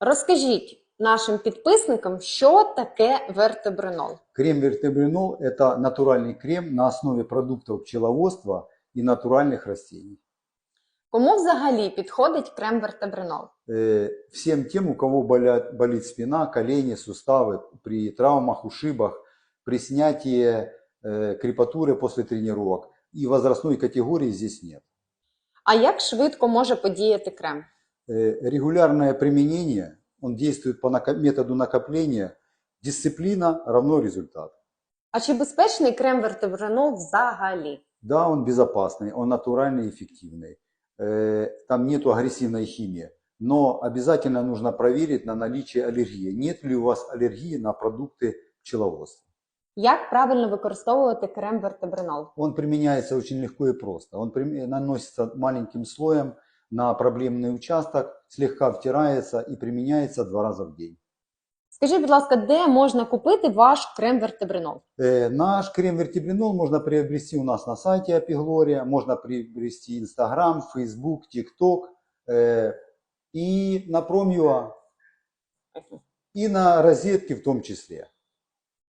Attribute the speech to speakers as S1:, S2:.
S1: Розкажіть нашим підписникам, що таке вертебринол.
S2: Крем вертебринол – это натуральный крем на основе продуктов пчеловодства и натуральных растений.
S1: Кому взагалі підходить крем вертебринол?
S2: Э, Всем тем, у кого болят, болит спина, колени, суставы, при травмах, ушибах, при снятии э, крепатуры после тренировок. И возрастной категории здесь нет.
S1: А як швидко може подіяти крем?
S2: Э, Регулярное применение, он действует по нако- методу накопления. Дисциплина равно результат.
S1: А чи безпечний крем вертебринол взагалі?
S2: Да, он безопасный, он натуральный и эффективный. Э, Там нету агрессивной химии. Но обязательно нужно проверить на наличие аллергии. Нет ли у вас аллергии на продукты пчеловодства.
S1: Як правильно використовувати крем вертебринол?
S2: Он применяется очень легко и просто. Он прим- наносится маленьким слоем на проблемный участок, слегка втирается и применяется два раза в день.
S1: Скажіть, будь ласка, де можна купити ваш крем вертебринол?
S2: Э, Наш крем вертибринол можно приобрести у нас на сайте Апиглория, можно приобрести Инстаграм, Фейсбук, ТикТок э, и на Промюа, и на розетке в том числе.